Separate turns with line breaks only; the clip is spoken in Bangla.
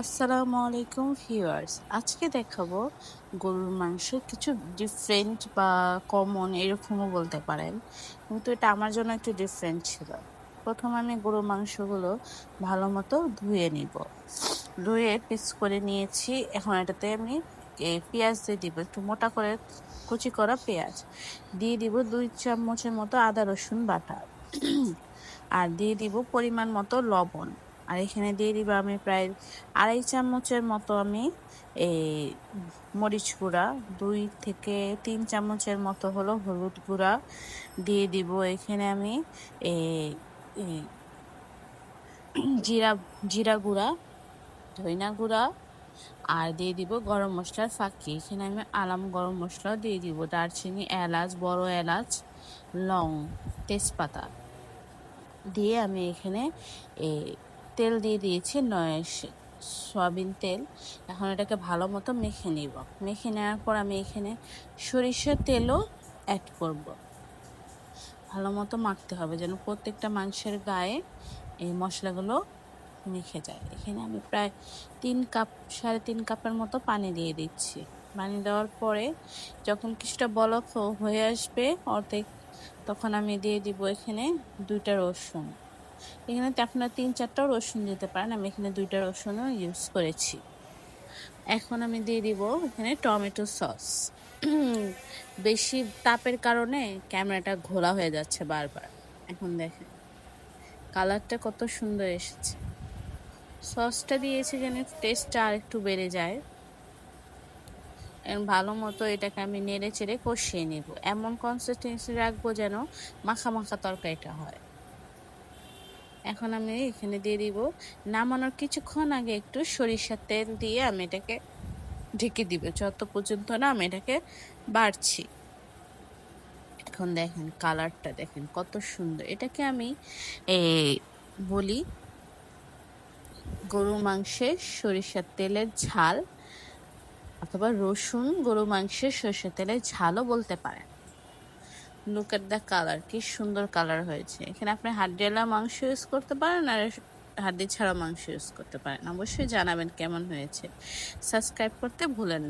আসসালামু আলাইকুম ভিউয়ার্স। আজকে দেখাবো গরুর মাংস কিছু ডিফারেন্ট বা কমন এরকমও বলতে পারেন। কিন্তু এটা আমার জন্য একটু ডিফারেন্ট ছিল। প্রথম আমি গরুর মাংসগুলো ভালো মতো ধুয়ে নিব। ধুয়ে পিস করে নিয়েছি। এখন এটাতে আমি পেঁয়াজ দিয়ে দিব। একটু মোটা করে কুচি করা পেঁয়াজ। দিয়ে দিব দুই চামচের মতো আদা রসুন বাটা। আর দিয়ে দিব পরিমাণ মতো লবণ। আর এখানে দিয়ে দিব আমি প্রায় আড়াই চামচের মতো আমি এই মরিচ গুঁড়া, দুই থেকে তিন চামচের মতো হলো হলুদ গুঁড়া দিয়ে দিব। এখানে আমি এই জিরা জিরা গুঁড়া ধইনা গুঁড়া আর দিয়ে দিব গরম মশলার ফাঁকি। এখানে আমি আলাম গরম মশলাও দিয়ে দিব, দারচিনি, এলাচ, বড় এলাচ, লং, তেজপাতা দিয়ে আমি এখানে এই তেল দিয়ে দিয়েছি, নয় সয়াবিন তেল। এখন এটাকে ভালো মতো মেখে নিব। মেখে নেওয়ার পর আমি এখানে সরিষার তেলও অ্যাড করব। ভালো মতো মাখতে হবে যেন প্রত্যেকটা মাংসের গায়ে এই মশলাগুলো মেখে যায়। এখানে আমি প্রায় তিন কাপ, সাড়ে তিন কাপের মতো পানি দিয়ে দিচ্ছি। পানি দেওয়ার পরে যখন কিছুটা বলক হয়ে আসবে অর্ধেক, তখন আমি দিয়ে দিব এখানে দুইটা রসুন। এখানে আপনারা তিন চারটাও রসুন দিতে পারেন, আমি এখানে দুইটা রসুনও ইউজ করেছি। এখন আমি দিয়ে দিব এখানে টমেটো সস। বেশি তাপের কারণে ক্যামেরাটা ঘোলা হয়ে যাচ্ছে বারবার। এখন দেখেন, কালারটা কত সুন্দর এসেছে। সসটা দিয়েছি যেন টেস্টটা আর একটু বেড়ে যায়। ভালো মতো এটাকে আমি নেড়ে চেড়ে কষিয়ে নেব। এমন কনসিস্টেন্সি রাখব যেন মাখা মাখা তরকারিটা হয়। এখন আমি এখানে দিয়ে দিব। নামানোর কিছুক্ষণ আগে একটু সরিষার তেল দিয়ে আমি এটাকে ঢেকে দিব। যত পর্যন্ত না আমি এটাকে বাড়ছি। এখন দেখেন কালারটা দেখেন কত সুন্দর। এটাকে আমি বলি গরু মাংসের সরিষার তেলের ঝাল, অথবা রসুন গরু মাংসের সরিষার তেলের ঝালও বলতে পারেন। লুক এট দ্য কালার কি সুন্দর কালার হয়েছে। এখানে আপনি হাড্ডিওয়ালা মাংস ইউজ করতে পারেন আর হাড্ডি ছাড়া মাংস ইউজ করতে পারেন। অবশ্যই জানাবেন কেমন হয়েছে। সাবস্ক্রাইব করতে ভুলেন না।